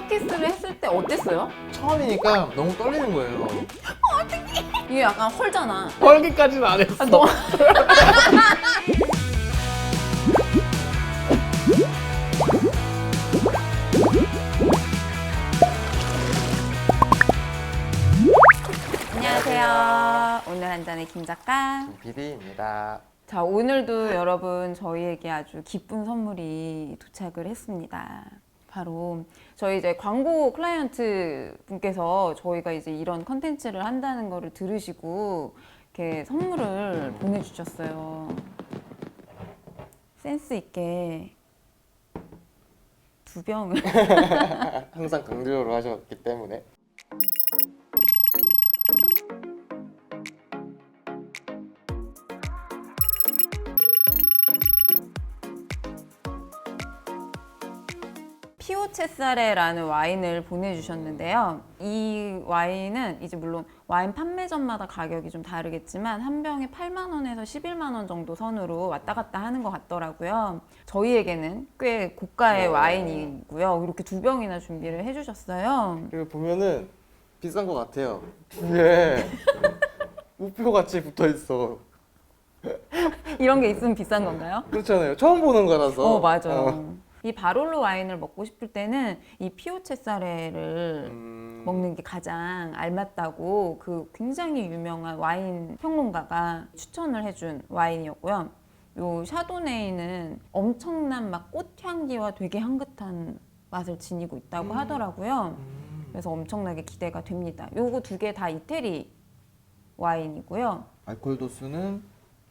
첫 키스를 했을 때 어땠어요? 처음이니까 너무 떨리는 거예요. 이게 약간 헐잖아. 헐기까지는 안 했어. 아, 너 안녕하세요. 오늘 한 잔의 김 작가. 비디입니다. 자, 오늘도 여러분 저희에게 아주 기쁜 선물이 도착을 했습니다. 바로 저희 이제 광고 클라이언트 분께서 저희가 이제 이런 컨텐츠를 한다는 거를 들으시고 이렇게 선물을 보내주셨어요. 센스 있게 두 병을 항상 강조를 하셨기 때문에. 피오체사레라는 와인을 보내주셨는데요. 이 와인은 이제 물론 와인 판매점마다 가격이 좀 다르겠지만 한 병에 8만 원에서 11만 원 정도 선으로 왔다 갔다 하는 것 같더라고요. 저희에게는 꽤 고가의 네. 와인이고요. 이렇게 두 병이나 준비를 해주셨어요. 그리고 보면은 비싼 것 같아요. 이게 우표 같이 붙어 있어. 이런 게 있으면 비싼 건가요? 그렇잖아요. 처음 보는 거라서. 어 맞아요. 어. 이 바롤로 와인을 먹고 싶을 때는 이 피오체 사레를 음, 먹는 게 가장 알맞다고 그 굉장히 유명한 와인 평론가가 추천을 해준 와인이었고요. 요 샤도네이는 엄청난 막 꽃향기와 되게 향긋한 맛을 지니고 있다고 음. 하더라고요. 음. 그래서 엄청나게 기대가 됩니다. 요거 두 개 다 이태리 와인이고요. 알코올 도수는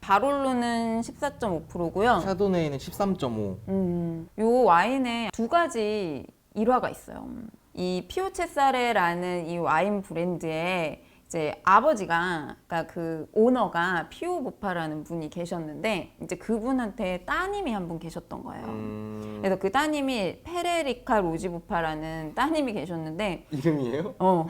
바롤로는 14.5%고요. 샤도네이는 13.5. 음, 요 와인에 두 가지 일화가 있어요. 이 피오체사레라는 이 와인 브랜드에 이제 아버지가 그러니까 그 오너가 피오 보파라는 분이 계셨는데 이제 그분한테 따님이 한 분 계셨던 거예요. 음, 그래서 그 따님이 페레리카 로지 보파라는 따님이 계셨는데 이름이에요? 어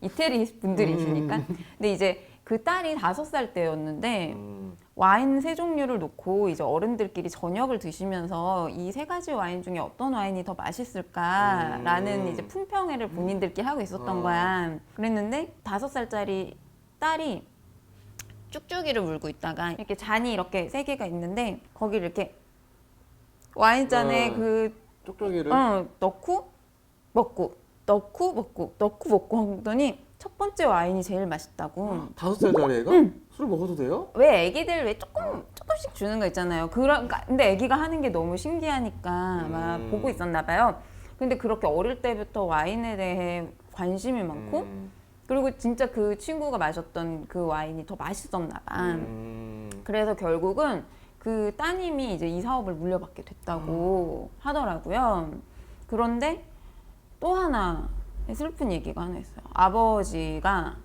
이태리 분들이시니까 근데 이제 그 딸이 다섯 살 때였는데 음, 와인 세 종류를 놓고 이제 어른들끼리 저녁을 드시면서 이 세 가지 와인 중에 어떤 와인이 더 맛있을까라는 음. 이제 품평회를 본인들끼리 하고 있었던 어. 거야. 그랬는데 다섯 살짜리 딸이 쭉쭉이를 물고 있다가 이렇게 잔이 이렇게 세 개가 있는데 거기를 이렇게 와인잔에 어. 그 쪽쪽이를. 어, 넣고 먹고 넣고 먹고 넣고 먹고 하더니 첫 번째 와인이 제일 맛있다고. 다섯 살 짜리 애가? 응. 술 먹어도 돼요? 왜 애기들 왜 조금 조금씩 주는 거 있잖아요. 그런 그러니까 근데 애기가 하는 게 너무 신기하니까 막 음. 보고 있었나 봐요. 근데 그렇게 어릴 때부터 와인에 대해 관심이 많고 음, 그리고 진짜 그 친구가 마셨던 그 와인이 더 맛있었나 봐. 음, 그래서 결국은 그 따님이 이제 이 사업을 물려받게 됐다고 하더라고요. 그런데 또 하나 슬픈 얘기가 하나 있어요. 아버지가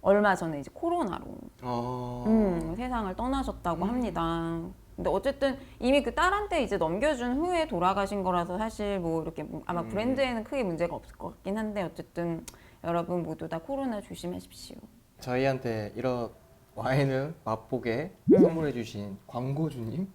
얼마 전에 이제 코로나로 어. 음, 세상을 떠나셨다고 합니다. 근데 어쨌든 이미 그 딸한테 이제 넘겨준 후에 돌아가신 거라서 사실 뭐 이렇게 뭐 아마 음. 브랜드에는 크게 문제가 없을 것 같긴 한데 어쨌든 여러분 모두 다 코로나 조심하십시오. 저희한테 이런 와인을 맛보게 선물해 주신 광고주님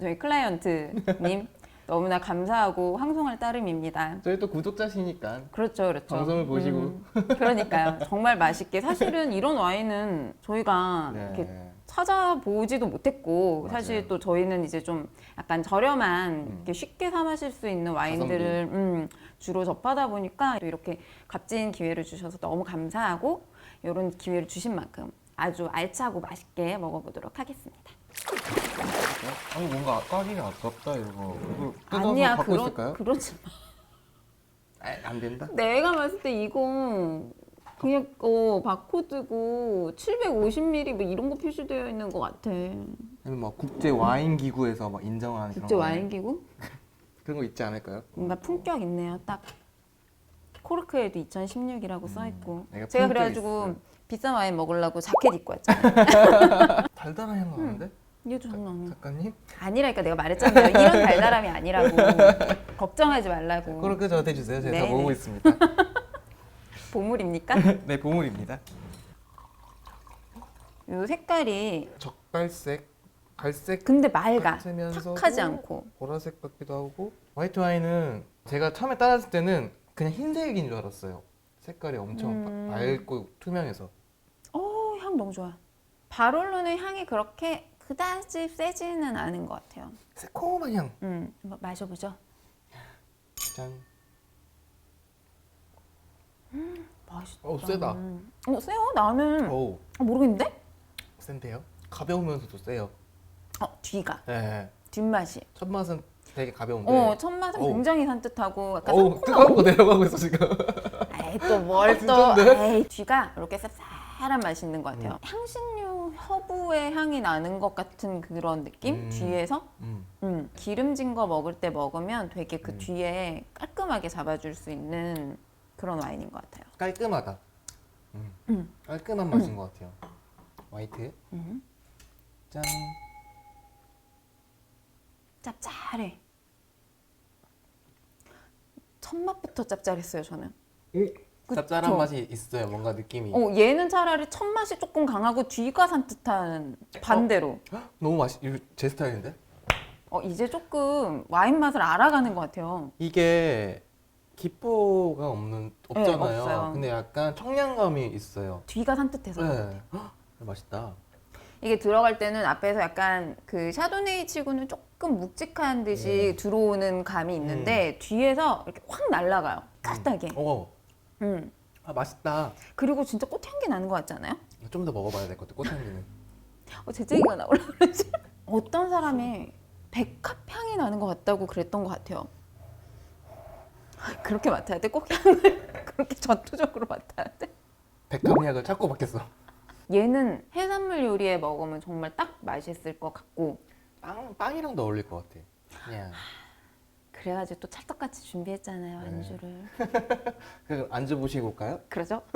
저희 클라이언트님 너무나 감사하고 황송할 따름입니다. 저희 또 구독자시니까 그렇죠, 그렇죠. 방송을 보시고. 음, 그러니까요. 정말 맛있게. 사실은 이런 와인은 저희가 이렇게 네. 찾아보지도 못했고 맞아요. 사실 또 저희는 이제 좀 약간 저렴한 음. 이렇게 쉽게 사 마실 수 있는 와인들을 음, 주로 접하다 보니까 또 이렇게 값진 기회를 주셔서 너무 감사하고 이런 기회를 주신 만큼 아주 알차고 맛있게 먹어보도록 하겠습니다. 아니 뭔가 까기가 아깝다 이거 이거 뜯어서 아니야, 갖고 그러, 있을까요? 그러지 마. 아, 안 된다? 내가 봤을 때 이거 그냥 어 바코드고 750ml 뭐 이런 거 표시되어 있는 것 같아. 아니면 막 국제 와인 기구에서 막 인정하는 국제 그런 와인 기구? 그런 거 있지 않을까요? 뭔가 품격 있네요. 딱 코르크에도 2016이라고 써 있고. 내가 제가 품격 그래가지고 있어. 비싼 와인 먹으려고 자켓 입고 왔잖아요. 달달한 향 나는데? 이게 장난 작가님? 아니라니까 내가 말했잖아요. 이런 달달함이 아니라고. 걱정하지 말라고. 그렇게 저한테 주세요 제가 다 네네. 먹고 있습니다 보물입니까? 네 보물입니다 요 색깔이 적갈색 갈색 근데 맑아. 같으면서도 탁하지 않고. 보라색 같기도 하고 화이트 와인은 제가 처음에 따랐을 때는 그냥 흰색인 줄 알았어요. 색깔이 엄청 음. 맑고 투명해서. 어, 향 너무 좋아. 바롤로는 향이 그렇게 그다지 세지는 않은 것 같아요. 새콤한 향. 음, 한번 마셔보죠. 짠. 맛있다. 어 세다. 음. 어, 세요? 나는 오 어, 모르겠는데? 센데요? 가벼우면서도 세요. 어, 뒤가. 네. 뒷맛이. 첫 맛은 되게 가벼운데. 어, 첫 맛은 어우. 굉장히 산뜻하고 약간 어우 뜨거운 거 내려가고 있어 지금. 에이 또뭘 아, 또 진짠데? 에이 뒤가 이렇게 쌉쌀한 맛이 있는 것 같아요. 향신료 허브의 향이 나는 것 같은 그런 느낌 음. 뒤에서 음. 음, 기름진 거 먹을 때 먹으면 되게 그 음. 뒤에 깔끔하게 잡아줄 수 있는 그런 와인인 것 같아요. 깔끔하다. 음. 음. 깔끔한 맛인 것 같아요. 화이트. 음. 짠. 짭짤해. 첫 맛부터 짭짤했어요 저는. 그쵸? 짭짤한 맛이 있어요. 뭔가 느낌이. 어 얘는 차라리 첫 맛이 조금 강하고 뒤가 산뜻한 반대로. 너무 맛이 이거 제 스타일인데? 어, 이제 조금 와인 맛을 알아가는 것 같아요. 이게 기포가 없는 없잖아요. 네, 없어요. 근데 약간 청량감이 있어요. 뒤가 산뜻해서. 네. 헉, 맛있다. 이게 들어갈 때는 앞에서 약간 그 샤도네이 치고는 조금 묵직한 듯이 들어오는 감이 있는데 뒤에서 이렇게 확 날아가요. 까딱하게. 어. 음. 아 맛있다. 그리고 진짜 꽃향기 나는 것 같지 않아요? 좀 더 먹어봐야 될 것 같아. 꽃향기는. 어, 재채기가 나올라 그러지. 어떤 사람이 백합 향이 나는 것 같다고 그랬던 것 같아요. 그렇게 맡아야 돼? 꽃향을 그렇게 전투적으로 맡아야 돼? 백합약을 찾고 받겠어. 얘는 해산물 요리에 먹으면 정말 딱 맛있을 것 같고 빵 빵이랑도 어울릴 것 같아. 그냥 그래가지고 또 찰떡같이 준비했잖아요 네. 안주를 그 안주 보시고 올까요? 그러죠?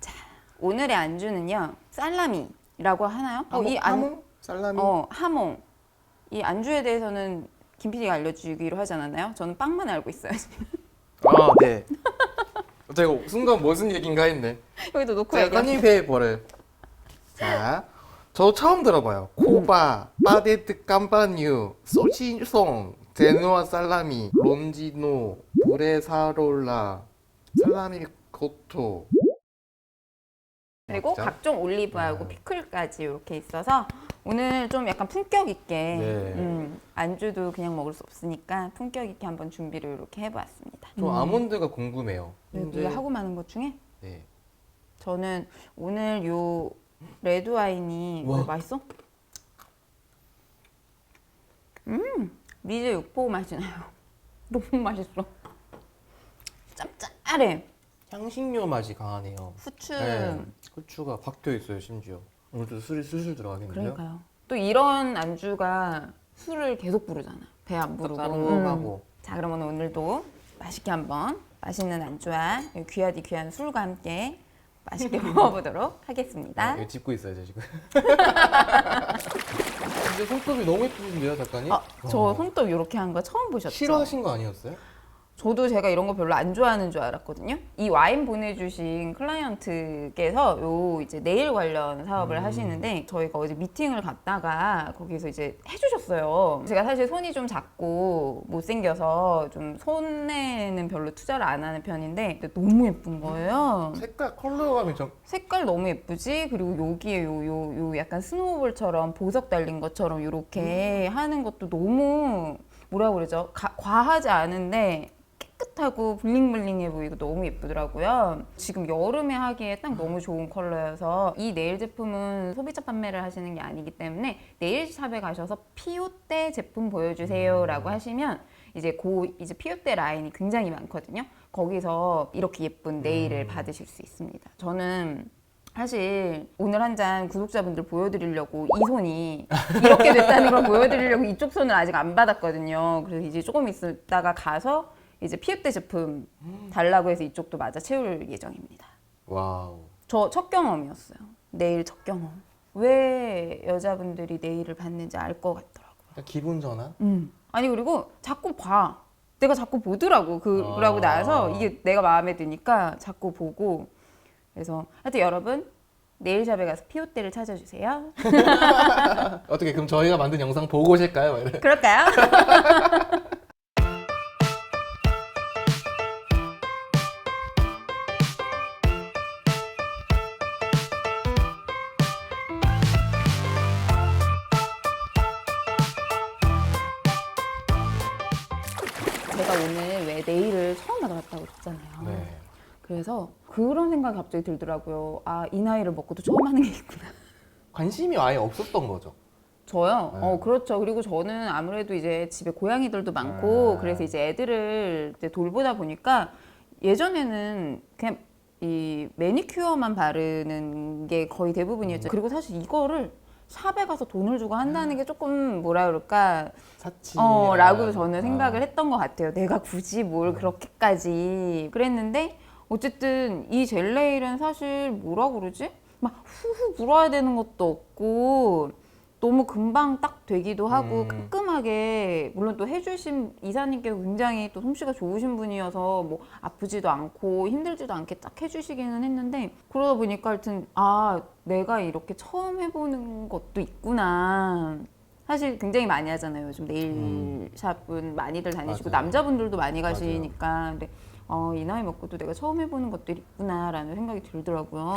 자 오늘의 안주는요 살라미라고 하나요? 어, 이 안, 하몽? 살라미? 어, 하몽. 이 안주에 대해서는 김 PD가 알려주기로 하지 않았나요? 저는 빵만 알고 있어요. 아 네. 제가 순간 무슨 얘긴가 했네. 여기도 놓고 제가 얘기할게요. 꺼니페 버를. 자, 저 처음 들어봐요. 코바, 파데트 깜파뉴, 소시송, 제누아 살라미, 론지노, 브레사롤라, 살라미 코토. 그리고? 각종 올리브하고 네. 피클까지 이렇게 있어서 오늘 좀 약간 품격 있게 네. 음, 안주도 그냥 먹을 수 없으니까 품격 있게 한번 준비를 이렇게 해보았습니다. 저 아몬드가 궁금해요. 네, 우리가 하고 많은 것 중에 네. 저는 오늘 요 레드 와인이 와. 왜 맛있어? 음, 미제 육포 맛이 나요. 너무 맛있어. 짭짤해. 향신료 맛이 강하네요. 후추. 네. 후추가 박혀 있어요, 심지어. 오늘도 술이 술술 들어가겠는데요? 그러니까요. 또 이런 안주가 술을 계속 부르잖아. 배 안 부르고. 음. 자, 그러면 오늘도 맛있게 한번 맛있는 안주와 이 귀하디 귀한 술과 함께 맛있게 먹어보도록 하겠습니다. 네, 이거 짚고 있어요, 저 지금. 근데 손톱이 너무 예쁘신데요, 작가님? 아, 저 어. 손톱 이렇게 한 거 처음 보셨죠? 싫어하신 거 아니었어요? 저도 제가 이런 거 별로 안 좋아하는 줄 알았거든요. 이 와인 보내주신 클라이언트께서 요 이제 네일 관련 사업을 음. 하시는데 저희가 어제 미팅을 갔다가 거기서 이제 해주셨어요. 제가 사실 손이 좀 작고 못생겨서 좀 손에는 별로 투자를 안 하는 편인데 근데 너무 예쁜 거예요. 색깔 컬러감이 좀 색깔 너무 예쁘지? 그리고 여기에 요, 요, 요 약간 스노우볼처럼 보석 달린 것처럼 이렇게 하는 것도 너무 뭐라 그러죠? 가- 과하지 않은데 깨끗하고 블링블링해 보이고 너무 예쁘더라고요. 지금 여름에 하기에 딱 너무 좋은 컬러여서 이 네일 제품은 소비자 판매를 하시는 게 아니기 때문에 네일샵에 가셔서 피오떼 제품 보여주세요라고 하시면 이제 고 이제 피오떼 라인이 굉장히 많거든요. 거기서 이렇게 예쁜 네일을 받으실 수 있습니다. 저는 사실 오늘 한 잔 구독자분들 보여드리려고 이 손이 이렇게 됐다는 걸 보여드리려고 이쪽 손을 아직 안 받았거든요. 그래서 이제 조금 있다가 가서 이제 피읍대 제품 달라고 해서 이쪽도 맞아 채울 예정입니다. 와우. 저 첫 경험이었어요. 네일 첫 경험. 왜 여자분들이 네일을 받는지 알 것 같더라고요. 약간 기분 전환? 음. 아니 그리고 자꾸 봐. 내가 자꾸 보더라고 그러고 아. 나서 이게 내가 마음에 드니까 자꾸 보고 그래서 하여튼 여러분 네일샵에 가서 피오떼를 찾아주세요. 어떻게 그럼 저희가 만든 영상 보고 오실까요? 그럴까요? 그래서 그런 생각이 갑자기 들더라고요. 아, 이 나이를 먹고도 처음 하는 게 있구나. 관심이 아예 없었던 거죠. 저요? 네. 어, 그렇죠. 그리고 저는 아무래도 이제 집에 고양이들도 많고, 아. 그래서 이제 애들을 이제 돌보다 보니까 예전에는 그냥 이 매니큐어만 바르는 게 거의 대부분이었죠. 그리고 사실 이거를 샵에 가서 돈을 주고 한다는 게 조금 뭐라 그럴까, 사치. 어, 라고 아. 저는 생각을 했던 것 같아요. 내가 굳이 뭘 그렇게까지. 그랬는데, 어쨌든 이 젤네일은 사실 뭐라 그러지? 막 후후 물어야 되는 것도 없고, 너무 금방 딱 되기도 하고, 음. 깔끔하게, 물론 또 해주신 이사님께서 굉장히 또 솜씨가 좋으신 분이어서 뭐 아프지도 않고 힘들지도 않게 딱 해주시기는 했는데, 그러다 보니까 하여튼, 아, 내가 이렇게 처음 해보는 것도 있구나. 사실 굉장히 많이 하잖아요. 요즘 네일샵은 많이들 다니시고 음. 맞아요. 남자분들도 많이 가시니까. 근데 어, 이 나이 먹고도 내가 처음 해보는 것들이 있구나라는 생각이 들더라고요.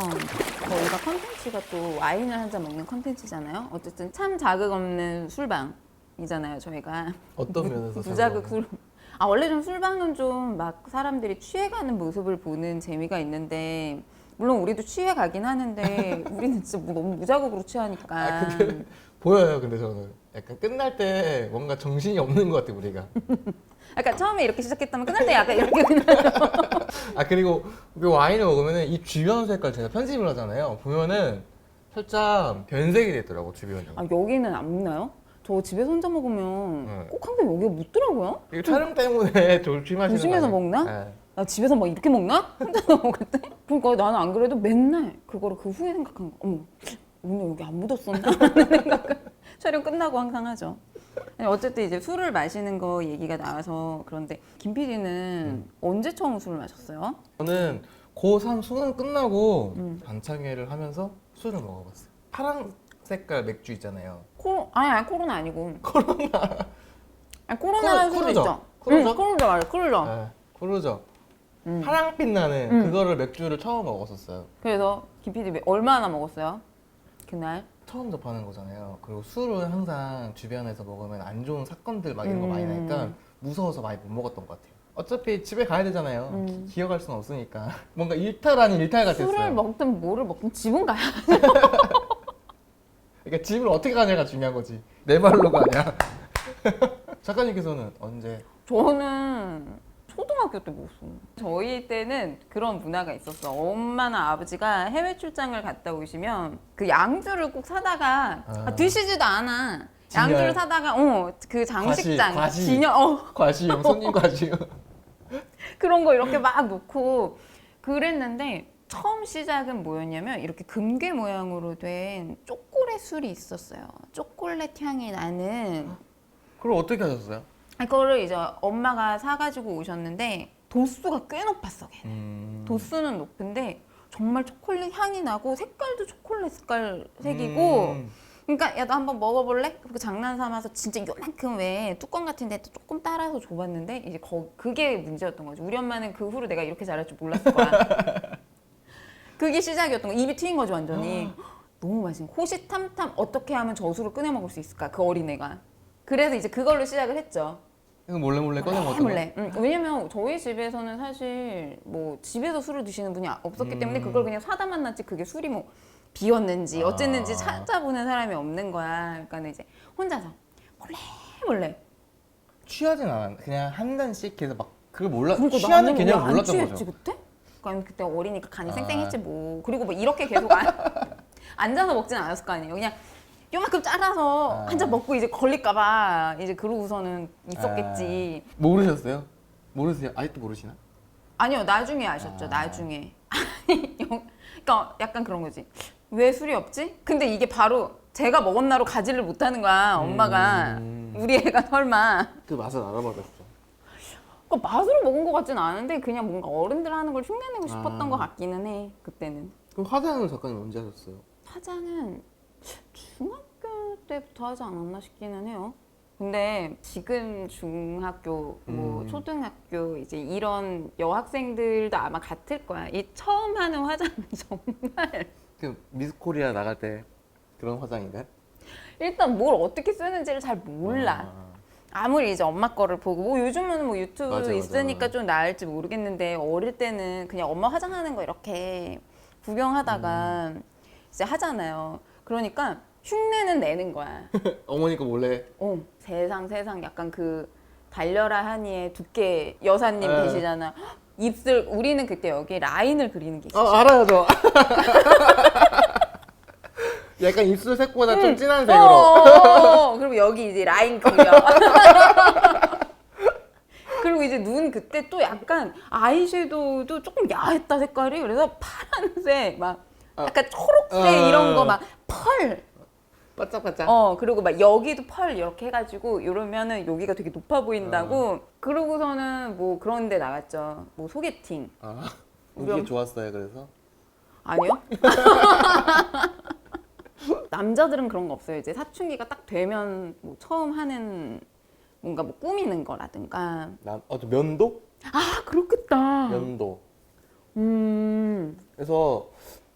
저희가 컨텐츠가 또 와인을 한 잔 먹는 컨텐츠잖아요. 어쨌든 참 자극 없는 술방이잖아요. 저희가 어떤 면에서 무자극 저거? 술. 아 원래 좀 술방은 좀 막 사람들이 취해가는 모습을 보는 재미가 있는데 물론 우리도 취해 가긴 하는데 우리는 진짜 뭐 너무 무자극으로 취하니까. 아, 보여요. 근데 저는 약간 끝날 때 뭔가 정신이 없는 것 같아 우리가. 약간 처음에 이렇게 시작했다면 끝날 때 약간 이렇게 그냥 아 그리고 그 와인을 먹으면은 이 주변 색깔 제가 편집을 하잖아요. 보면은 살짝 변색이 되더라고 주변이. 아 여기는 안 묻나요? 저 집에서 혼자 먹으면 네. 꼭 항상 여기가 묻더라고요. 이게 촬영 때문에 조심하시는 조심해서 거 아니에요? 먹나? 네. 나 집에서 막 이렇게 먹나? 혼자서 먹을 때? 그러니까 나는 안 그래도 맨날 그거를 그 후에 생각한 거. 어머 오늘 여기 안 묻었었나? 라는 생각을 촬영 끝나고 항상 하죠. 아니, 어쨌든 이제 술을 마시는 거 얘기가 나와서 그런데 김 PD는 언제 처음 술을 마셨어요? 저는 고3 수능 끝나고 음. 반창회를 하면서 술을 먹어봤어요. 파란 색깔 맥주 있잖아요. 코 아니 아니 코로나 아니고 코로나 아니 코로나 술도 코르죠? 있죠. 코르죠? 응, 코르죠 맞아 코르죠. 네. 그러죠. 음. 파랑빛 나는 음. 그거를 맥주를 처음 먹었었어요. 그래서 김 PD 얼마나 먹었어요? 그날? 처음 접하는 거잖아요. 그리고 술은 항상 주변에서 먹으면 안 좋은 사건들 막 이런 거 많이 음. 나니까 무서워서 많이 못 먹었던 것 같아요. 어차피 집에 가야 되잖아요. 음. 기- 기어갈 수는 없으니까 뭔가 일탈 아닌 일탈 같았어요. 술을 먹든 뭐를 먹든 집은 가야 그러니까 집을 어떻게 가냐가 중요한 거지. 내 말로 가냐. 작가님께서는 언제? 저는 초등학교 때 먹었어. 저희 때는 그런 문화가 있었어. 엄마나 아버지가 해외 출장을 갔다 오시면 그 양주를 꼭 사다가 아. 아, 드시지도 않아. 진열. 양주를 사다가 어 그 장식장 과시, 과시. 진열 어 과시용 손님 과시용. 그런 거 이렇게 막 놓고 그랬는데 처음 시작은 뭐였냐면 이렇게 금괴 모양으로 된 초콜릿 술이 있었어요. 초콜릿 향이 나는 그걸 어떻게 하셨어요? 그거를 이제 엄마가 사가지고 오셨는데 도수가 꽤 높았어. 걔. 음... 도수는 높은데 정말 초콜릿 향이 나고 색깔도 초콜릿 색깔 색이고 음. 그러니까 야 너 한번 먹어볼래? 그 장난 삼아서 진짜 요만큼 왜 뚜껑 같은 데 조금 따라서 줘봤는데 이제 거, 그게 문제였던 거지 우리 엄마는 그 후로 내가 이렇게 잘할 줄 몰랐을 거야 그게 시작이었던 거 입이 트인 거지 완전히 너무 맛있는 거. 호시탐탐 어떻게 하면 저수를 꺼내 먹을 수 있을까 그 어린애가 그래서 이제 그걸로 시작을 했죠 몰래 몰래 꺼내 먹었던 몰래. 응. 왜냐면 저희 집에서는 사실 뭐 집에서 술을 드시는 분이 없었기 음. 때문에 그걸 그냥 사다 만났지 그게 술이 뭐 비었는지 아. 어쨌는지 찾아보는 사람이 없는 거야. 그러니까 이제 혼자서 몰래 몰래. 취하진 않았 그냥 한 잔씩 해서 막 그걸 몰라 그러니까 취하는 나는 개념을 왜안 몰랐던 취했지, 거죠. 그때? 그러니까 그때 어리니까 간이 아. 쌩쌩했지 뭐. 그리고 뭐 이렇게 계속 안, 앉아서 먹진 않았을 거 아니에요. 그냥 요만큼 잘라서 아. 한잔 먹고 이제 걸릴까봐 이제 그러고서는 있었겠지. 아, 모르셨어요? 모르세요? 아직도 모르시나? 아니요 나중에 아셨죠 아. 나중에 아니 영- 그러니까 약간 그런 거지 왜 술이 없지 근데 이게 바로 제가 먹었나로 가지를 못하는 거야 엄마가 음. 우리 애가 설마 그 맛을 알아버렸죠. 그 맛으로 먹은 것 같진 않은데 그냥 뭔가 어른들 하는 걸 흉내내고 싶었던 아. 것 같기는 해 그때는 그럼 화장은 작가님 언제 하셨어요? 화장은 중학교 때부터 하지 않았나 싶기는 해요. 근데 지금 중학교, 뭐 음. 초등학교 이제 이런 여학생들도 아마 같을 거야. 이 처음 하는 화장은 정말 그 미스코리아 나갈 때 그런 화장인가요? 일단 뭘 어떻게 쓰는지를 잘 몰라. 아. 아무리 이제 엄마 거를 보고 뭐 요즘은 뭐 유튜브 맞아, 맞아. 있으니까 좀 나을지 모르겠는데 어릴 때는 그냥 엄마 화장하는 거 이렇게 구경하다가 음. 이제 하잖아요. 그러니까 흉내는 내는 거야. 어머니가 몰래 어, 세상 세상 약간 그 달려라 하니의 두께 여사님 네. 계시잖아. 입술 우리는 그때 여기 라인을 그리는 게 있어. 아 알아요 저 약간 입술 색보다 좀 진한 어, 색으로 어, 어, 어. 그리고 여기 이제 라인 그려. 그리고 이제 눈 그때 또 약간 아이섀도우도 조금 야했다 색깔이 그래서 파란색 막 약간 초록색 아. 이런 거 막 펄. 바짝바짝 어 그리고 막 여기도 펄 이렇게 해가지고 이러면은 여기가 되게 높아 보인다고. 그러고서는 뭐 그런 데 나갔죠. 뭐 소개팅. 아 우리 엄- 좋았어요 그래서 아니요? 남자들은 그런 거 없어요. 이제 사춘기가 딱 되면 뭐 처음 하는 뭔가 뭐 꾸미는 거라든가. 난어저 면도 아 그렇겠다. 면도 음. 그래서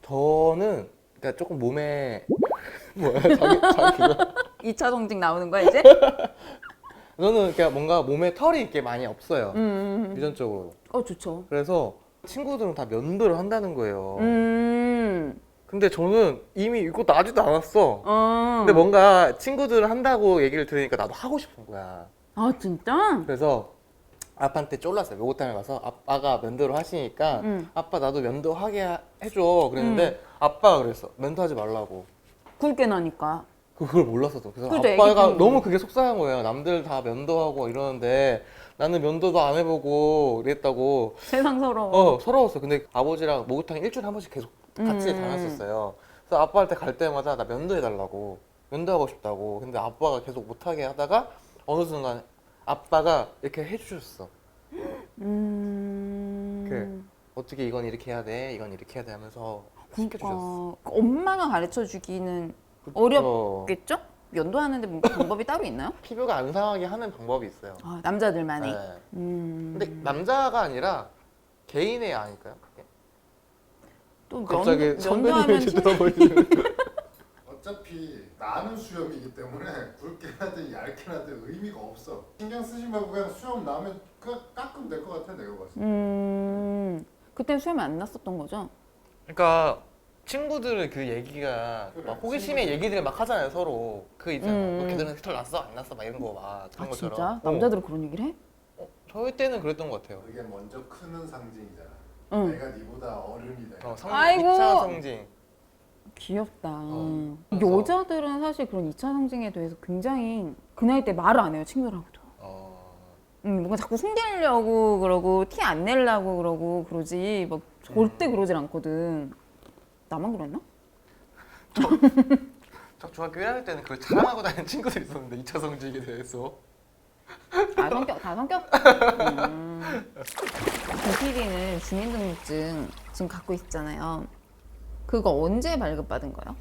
저는 그러니까 조금 몸에 뭐야 자기 자기가 2차 성징 나오는 거야 이제? 저는 그러니까 뭔가 몸에 털이 이렇게 많이 없어요 음, 음. 음. 유전적으로 어 좋죠. 그래서 친구들은 다 면도를 한다는 거예요 음. 근데 저는 이미 이거 나지도 않았어 어. 근데 뭔가 친구들 한다고 얘기를 들으니까 나도 하고 싶은 거야 아 진짜? 그래서 아빠한테 쫄랐어요. 목욕탕에 가서 아빠가 면도를 하시니까 음. 아빠 나도 면도하게 하- 해줘. 그랬는데 아빠가 그랬어. 면도하지 말라고. 굵게 나니까. 그걸 몰랐었어. 그래서 애기 아빠가 때문에. 너무 그게 속상한 거예요. 남들 다 면도하고 이러는데 나는 면도도 안 해보고 이랬다고. 세상 서러워. 어 서러웠어. 근데 아버지랑 목욕탕에 일주일에 한 번씩 계속 같이 음. 다녔었어요. 그래서 아빠한테 갈 때마다 나 면도해달라고. 면도하고 싶다고. 근데 아빠가 계속 못하게 하다가 어느 순간 아빠가 이렇게 해주셨어 음. 그 어떻게 이건 이렇게 해야 돼 이건 이렇게 해야 돼 하면서 시켜주셨어 그러니까 엄마가 가르쳐 주기는 그쵸. 어렵 겠죠? 면도하는데 뭔가 방법이 따로 있나요? 피부가 안 상하게 하는 방법이 있어요 아, 남자들만의. 네. 음. 근데 남자가 아니라 개인의 아닐까요? 그게? 또 갑자기 면, 면도하면 신- 쳐다보시는 어차피 나는 수염이기 때문에 굵게 하든 얇게 하든 의미가 없어. 신경 쓰지 말고 그냥 수염 나면 그 깎으면 될 것 같아 내가 봤을 때. 음. 그때 수염이 안 났었던 거죠? 그러니까 친구들은 그 얘기가 그래, 막 호기심의 친구들. 얘기들을 막 하잖아요 서로 그 있잖아 음. 너 걔들은 털 났어 안 났어 막 이런 거막 그런 아 것처럼 진짜? 어. 남자들은 그런 얘기를 해? 어, 저희 때는 그랬던 것 같아요 그게 먼저 크는 상징이잖아. 응. 내가 니보다 어른이다. 어, 성, 아이고. 2차 성징 귀엽다. 어. 그래서- 여자들은 사실 그런 2차 상징에 대해서 굉장히 그 나이 때 말을 안 해요 친구들하고도. 어, 음, 뭔가 자꾸 숨기려고 그러고 티 안 내려고 그러고 그러지 막 절대 그러질 않거든. 나만 그랬나? 저 중학교 1학년 때는 그걸 자랑하고 다니는 친구들이 있었는데 2차 성징에 대해서 다 성격, 다 성격. 음. 김PD는 주민등록증 지금 갖고 있잖아요. 그거 언제 발급받은 거예요?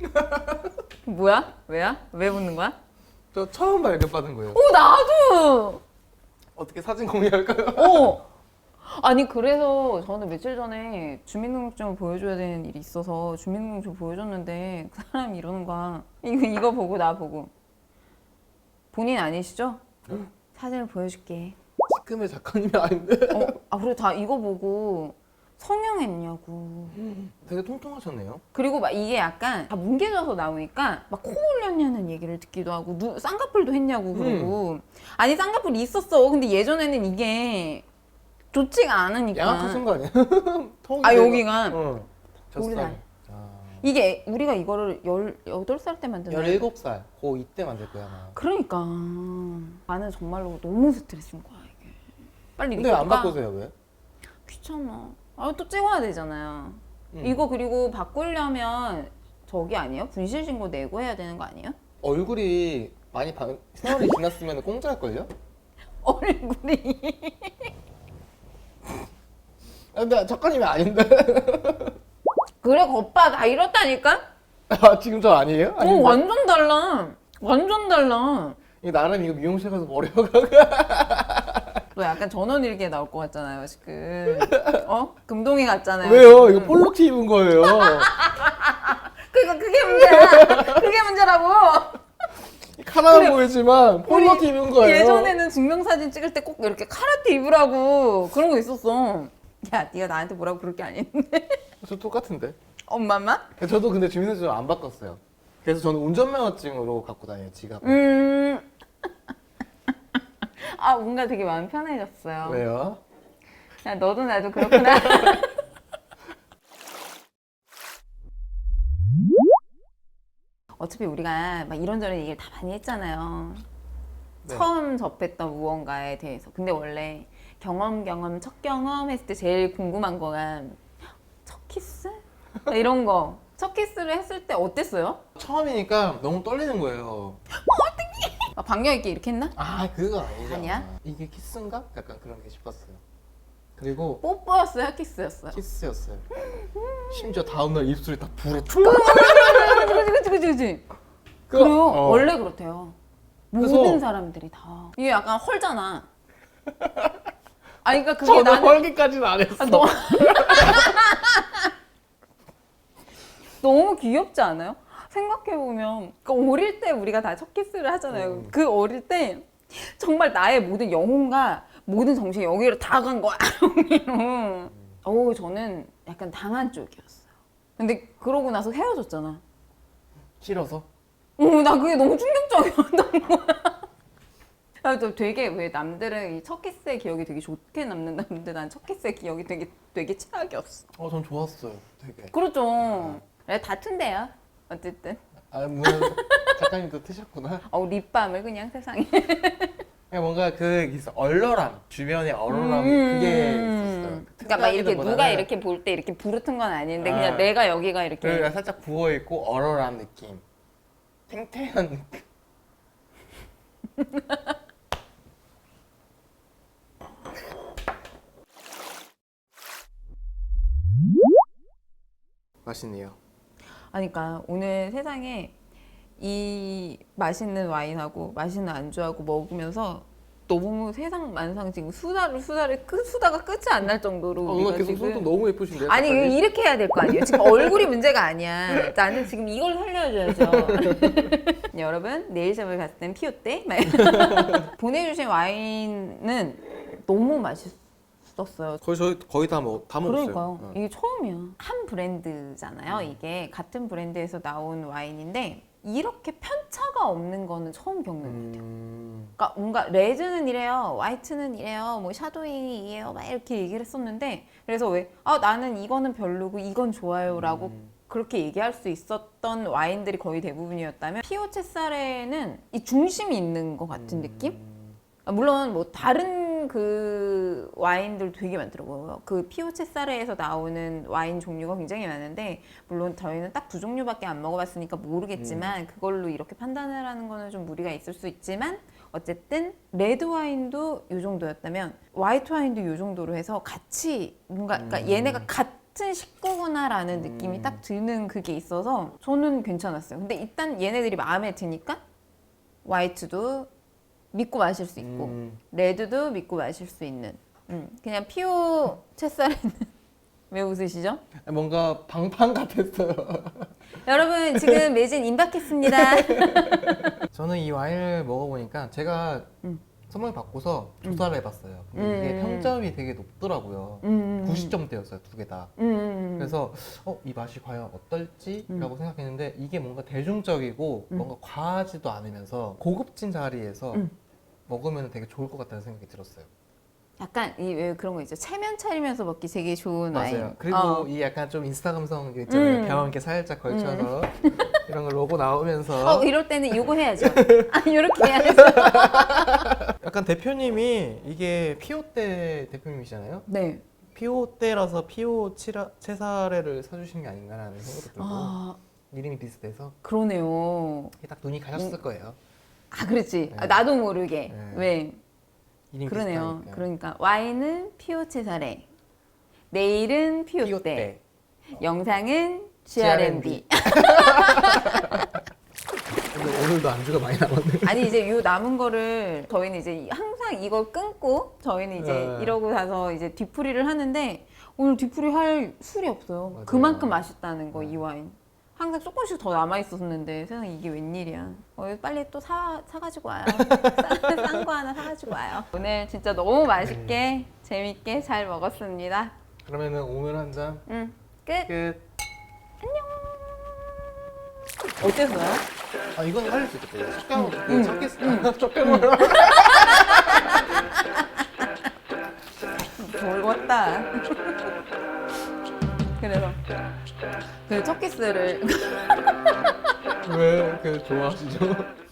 뭐야? 왜야? 왜 묻는 거야? 저 처음 발급받은 거예요 어 나도. 어떻게 사진 공유할까요? 어. 아니 그래서 저는 며칠 전에 주민등록증을 보여줘야 되는 일이 있어서 주민등록증 보여줬는데 그 사람이 이러는 거야. 이거 이거 보고 나 보고 본인 아니시죠? 사진을 보여줄게. 시큼의 작가님이 아닌데 어, 아 그리고 다 이거 보고 성형했냐고. 되게 통통하셨네요 그리고 막 이게 약간 다 뭉개져서 나오니까 막 코 올렸냐는 얘기를 듣기도 하고 누, 쌍꺼풀도 했냐고 그러고 아니 쌍꺼풀이 있었어. 근데 예전에는 이게 좋지가 않으니까. 양악하신 거 아니에요? 아 여기가 어. 우리 젖살 나이. 아. 이게 우리가 이거를 18살 때 거야. 17살 고 이때 만들 거야 아마 그러니까 나는 정말로 너무 스트레스인 거야 이게. 빨리 근데 안 까- 바꾸세요 왜? 귀찮아. 아 또 찍어야 되잖아요. 음. 이거 그리고 바꾸려면 저기 아니에요? 분실 신고 내고 해야 되는 거 아니에요? 얼굴이 많이 바... 세월이 지났으면 공짜일걸요? 얼굴이 아, 근데 작가님이 아닌데. 그래 오빠 다 이렇다니까? 아, 지금 저 아니에요? 어 아닌데? 완전 달라. 완전 달라. 이 나름 이거 미용실 가서 머리가 너 약간 전원 일기에 나올 것 같잖아요 지금. 어? 금동이 같잖아요. 왜요? 지금. 이거 볼록티 입은 거예요. 그러니까 그게 문제야. 그게 문제라고. 카라는 그래. 보이지만 볼록티 입은 거예요. 예전에는 증명사진 찍을 때 꼭 이렇게 카라테 입으라고 그런 거 있었어. 야, 네가 나한테 뭐라고 그럴 게 아닌데. 저 똑같은데. 엄마만? 저도 근데 주민등록증 안 바꿨어요. 그래서 저는 운전면허증으로 갖고 다녀요 지갑. 음. 아, 뭔가 되게 마음 편해졌어요. 왜요? 야, 너도 나도 그렇구나. 어차피 우리가 막 이런저런 얘기를 다 많이 했잖아요. 네. 처음 접했던 무언가에 대해서. 근데 원래 경험, 경험, 첫 경험 했을 때 제일 궁금한 거가 첫 키스? 이런 거. 첫 키스를 했을 때 어땠어요? 처음이니까 너무 떨리는 거예요. 아, 방역 있게 이렇게 했나? 아 그거 아니죠. 아니야? 이게 키스인가? 약간 그런 게 싶었어요. 그리고 뽀뽀였어요? 키스였어요? 키스였어요. 심지어 다음날 입술이 다 불어. 그치, 그치, 그치, 그치. 그래요. 어. 원래 그렇대요. 그래서- 모든 사람들이 다. 이게 약간 헐잖아. 아니, 그러니까 그게 저는 나는. 헐기까지는 안 했어. 아, 너... 너무 귀엽지 않아요? 생각해보면. 그러니까 어릴 때 우리가 다 첫 키스를 하잖아요. 음. 그 어릴 때 정말 나의 모든 영혼과 모든 정신이 여기로 다 간 거야. 여기로. 어우, 저는 약간 당한 쪽이었어요. 근데 그러고 나서 헤어졌잖아. 싫어서? 어, 나 그게 너무 충격적이었던 거야. 아, 또 되게 왜 남들은 이 첫 키스의 기억이 되게 좋게 남는다는데 난 첫 키스의 기억이 되게 되게 최악이었어. 어, 전 좋았어요. 되게. 그렇죠. 네, 다 튼데요. 어쨌든. 아, 뭐 작가님도 트셨구나. 어, 립밤을 그냥 세상에. 그냥 뭔가 그 있어 얼얼함 주변에 얼얼함 그게 있었어요. 그러니까 막 이렇게 누가 튼튼하기보다는 이렇게 볼 때 이렇게 부르튼 건 아닌데 아. 그냥 내가 여기가 이렇게. 그러니까 살짝 부어 있고 얼얼한 느낌, 탱탱한 느낌. 맛있네요. 아니, 그러니까 오늘 세상에 이 맛있는 와인하고 맛있는 안주하고 먹으면서 너무 세상 만상 지금 수다를 수다를 끝 수다가 끝이 안 날 정도로 어, 우리가 계속 지금 손도 너무 예쁘신데요? 아니 작가님? 이렇게 해야 될 거 아니에요. 지금 얼굴이 문제가 아니야. 나는 지금 이걸 살려줘야죠. 여러분 네일샵을 갔을 땐 피오떼 막 이런. 보내주신 와인은 너무 맛있 었어요. 거의 저희 거의 다 먹, 다 먹었어요. 그러니까요. 어. 이게 처음이야. 한 브랜드잖아요. 이게 같은 브랜드에서 나온 와인인데 이렇게 편차가 없는 거는 처음 겪는 것 같아요. 음, 그러니까 뭔가 레드는 이래요, 화이트는 이래요, 뭐 샤도잉이 이래요, 막 이렇게 얘기를 했었는데 그래서 왜 아 나는 이거는 별로고 이건 좋아요라고 음. 그렇게 얘기할 수 있었던 와인들이 거의 대부분이었다면 피오 체사레는 이 중심이 있는 것 같은 느낌? 아, 물론 뭐 다른 그 와인들 되게 많더라고요. 그 피오 체사레에서 나오는 와인 종류가 굉장히 많은데 물론 저희는 딱 두 종류밖에 안 먹어봤으니까 모르겠지만 그걸로 이렇게 판단을 하는 거는 좀 무리가 있을 수 있지만 어쨌든 레드 와인도 이 정도였다면 화이트 와인도 이 정도로 해서 같이 뭔가 그러니까 얘네가 같은 식구구나라는 느낌이 딱 드는 그게 있어서 저는 괜찮았어요. 근데 일단 얘네들이 마음에 드니까 화이트도 믿고 마실 수 있고 음. 레드도 믿고 마실 수 있는 음, 그냥 피오 채살에는 왜 웃으시죠? 뭔가 방판 같았어요. 여러분 지금 매진 임박했습니다. 저는 이 와인을 먹어보니까 제가 음. 선물 받고서 조사를 해봤어요. 근데 이게 음. 평점이 되게 높더라고요. 음, 90점대였어요, 두 개 다. 음, 음, 그래서 어, 이 맛이 과연 어떨지라고 음. 생각했는데 이게 뭔가 대중적이고 뭔가 과하지도 않으면서 고급진 자리에서 음. 먹으면 되게 좋을 것 같다는 생각이 들었어요. 약간 이 왜 그런 거 있죠. 체면 차리면서 먹기 되게 좋은 맞아요. 와인. 그리고 어. 이 약간 좀 인스타 감성 있잖아요. 음. 병 이렇게 살짝 걸쳐서 이런 거 로고 나오면서 어, 이럴 때는 이거 해야죠. 아, 이렇게 해야죠. 약간 대표님이 이게 피오떼 대표님이시잖아요. 네. 피오떼라서 피오 치라, 체사레를 사주신 게 아닌가라는 생각도 들고 아, 이름이 비슷해서 그러네요. 딱 눈이 가셨을 음. 거예요. 아, 그렇지. 네. 아, 나도 모르게. 네. 왜? 이름이 그러네요. 비슷하니까. 그러니까 와인은 피오 체사레. 내일은 피오 피오 때. 때. 영상은 GRMB. 근데 오늘도 안주가 많이 남았네. 아니 이제 요 남은 거를 저희는 이제 항상 이걸 끊고 저희는 이제 네. 이러고 나서 이제 뒤풀이를 하는데 오늘 뒤풀이 할 술이 없어요. 맞아요. 그만큼 맛있다는 거 이 와인. 항상 조금씩 더 남아 있었는데 세상 이게 웬일이야. 어, 빨리 또 사 사가지고 와요. 싼 거 하나 사가지고 와요. 오늘 진짜 너무 맛있게 재밌게 잘 먹었습니다. 그러면은 오늘 한 잔 응 끝. 끝. 어땠어요? 아 이건 살릴 수 있겠다. 이거 촉감 응, 그 섞겠어. 좋았다. 그래서 그 첫 키스를 왜 이렇게 좋아하시죠?